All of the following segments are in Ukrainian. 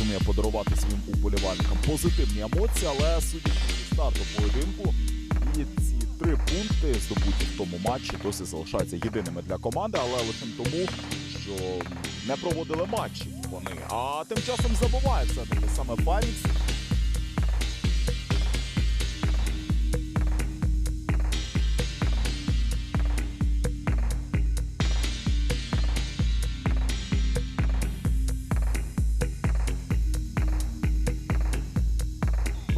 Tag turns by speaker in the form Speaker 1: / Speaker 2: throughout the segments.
Speaker 1: Розуміє подарувати своїм уболівальникам позитивні емоції, але судячи зі старту поєдинку, і ці три пункти здобуті в тому матчі досі залишаються єдиними для команди, але лише тому, що не проводили матчі вони. А тим часом забувається таки саме Фанікс.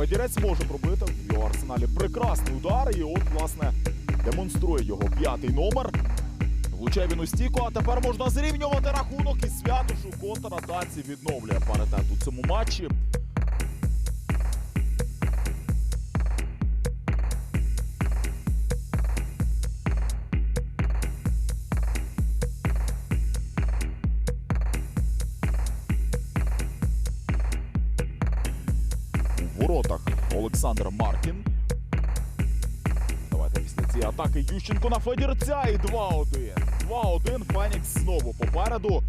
Speaker 1: Федірець може пробити в його арсеналі прекрасний удар. І от, власне, демонструє його п'ятий номер. Влучає він у стійку, а тепер можна зрівнювати рахунок і святошу контратаці відновлює паритет у цьому матчі. Воротах Олександр Маркін. Давайте після цієї атаки Ющенко на Федірця і 2-1. 2-1. Фенікс знову попереду.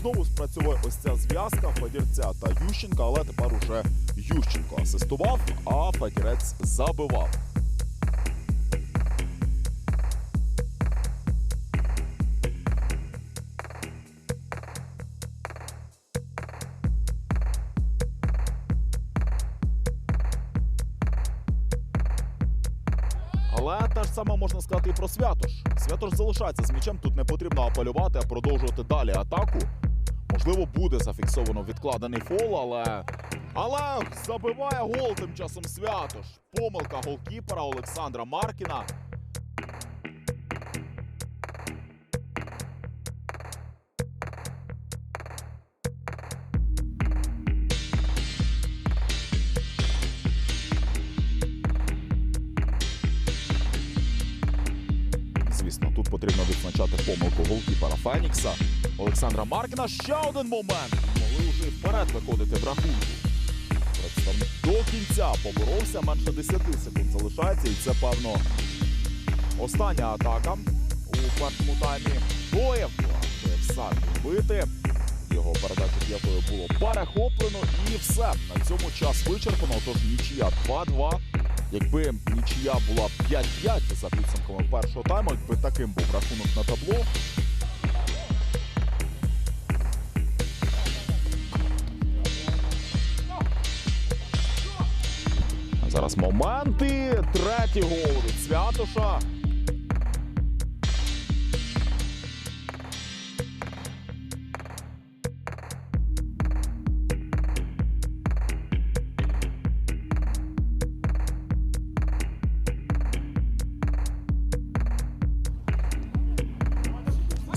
Speaker 1: Знову спрацьовує ось ця зв'язка Федірця та Ющенка, але тепер уже Ющенко асистував, а Федірець забивав. Але те ж саме можна сказати і про Святош. Святош залишається з м'ячем, тут не потрібно апелювати, а продовжувати далі атаку. Можливо, буде зафіксовано відкладений фол, але. Але забиває гол тим часом Святош. Помилка голкіпера Олександра Маркіна. Потрібно відзначати помилку голкіпера Фенікса. Олександра Маркіна. Ще один момент. Могли вже вперед виходити в рахунку. Представник до кінця поборовся. Менше 10 секунд залишається. І це, певно, остання атака у першому таймі. Шоєв сам бити. Його передачу п'ятою було перехоплено. І все. На цьому час вичерпано. Тож нічия 2-2. Якби нічия була 5-5 за підсумками першого тайму, якби таким був рахунок на табло. А зараз моменти. Третій гол від Святоша.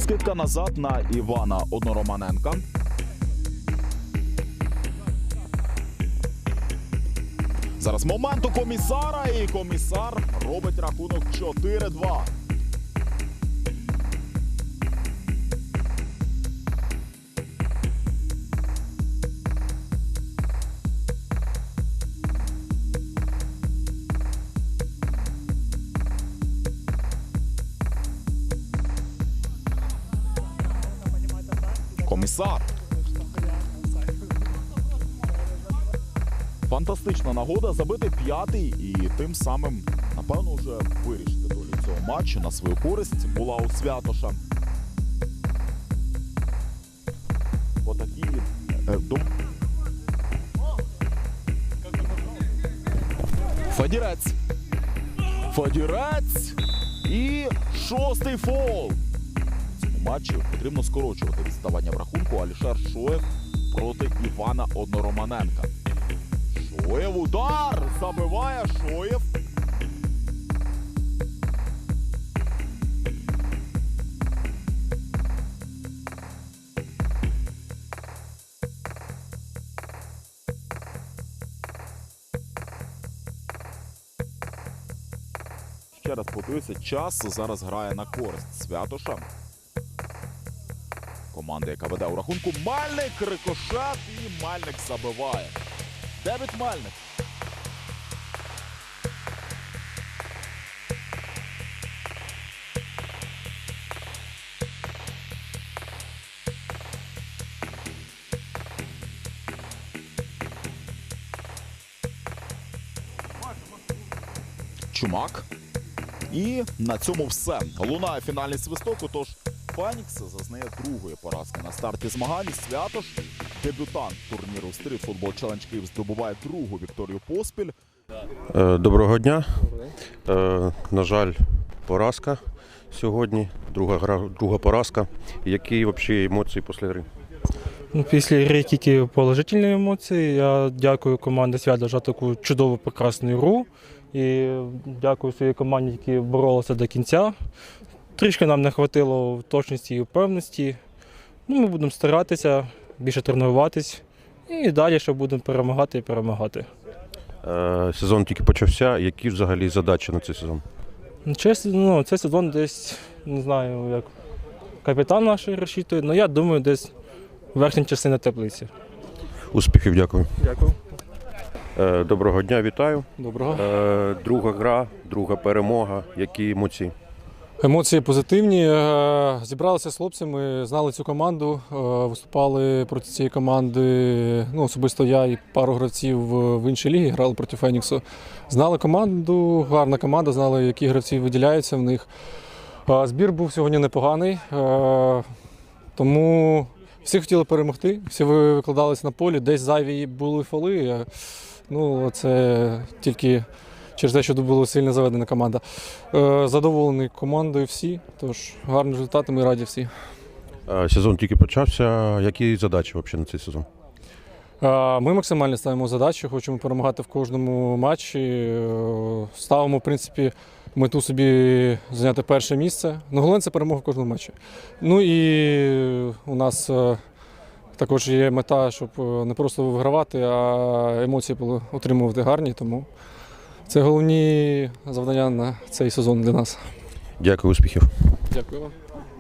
Speaker 1: Скидка назад на Івана Однороманенка. Зараз момент у комісара, і комісар робить рахунок 4-2. Комісар. Фантастична нагода забити п'ятий і тим самим, напевно, вже вирішити долю цього матчу на свою користь була у Святоша. Отакі е, дум... Фадірець. Фадірець. І шостий фол. В цьому матчі потрібно скорочувати відставання в рахунку Алішер Шоєв проти Івана Однороманенка. Шоєв удар! Забиває Шоєв. Ще раз подивися, час зараз грає на користь Святоша. Команда, яка веде у рахунку Мальник, рикошет і Мальник забиває. Девід Мальник. Чумак. І на цьому все. Лунає фінальний свисток. Отож, Фенікс зазнає другої поразки на старті змагань. Святош, дебютант турніру Street Football Challenge Київ, здобуває другу вікторію поспіль.
Speaker 2: Е, Доброго дня. Е, На жаль, поразка сьогодні. Друга гра, друга поразка. Які взагалі емоції після гри?
Speaker 3: Ну, Після гри тільки положительні емоції. Я дякую команді Свята за таку чудову прекрасну гру. І дякую своїй команді, які боролися до кінця. Трішки нам не вистачило точності і впевненості. Ну, ми будемо старатися, більше тренуватись. І далі ще будемо перемагати і перемагати.
Speaker 2: Е, Сезон тільки почався. Які взагалі задачі на цей сезон?
Speaker 3: Ну, Чесно, ну, цей сезон десь, не знаю, як капітан наш розчитує, але я думаю, десь верхня частина таблиці.
Speaker 2: Успіхів, дякую.
Speaker 3: Дякую.
Speaker 2: Е, Доброго дня, вітаю.
Speaker 4: Доброго.
Speaker 2: Е, Друга гра, друга перемога. Які емоції?
Speaker 4: Емоції позитивні. Е, Зібралися з хлопцями, знали цю команду, е, виступали проти цієї команди. Ну, особисто я і пару гравців в іншій лігі грали проти Феніксу. Знали команду, гарна команда, знали, які гравці виділяються в них. Е, Збір був сьогодні непоганий, тому всі хотіли перемогти, всі викладалися на полі, десь зайві були фоли. Ну, це тільки через те, що тут була сильно заведена команда. Е, Задоволені командою всі, тож гарні результати, ми раді всі.
Speaker 2: Е, Сезон тільки почався. Які задачі взагалі на цей сезон?
Speaker 4: Е, Ми максимально ставимо задачу, хочемо перемагати в кожному матчі. Ставимо, в принципі, мету собі зайняти перше місце. Ну, головне це перемога в кожному матчі. Ну і у нас також є мета, щоб не просто вигравати, а емоції отримувати гарні. Тому це головні завдання на цей сезон для нас.
Speaker 2: Дякую, успіхів.
Speaker 4: Дякую вам.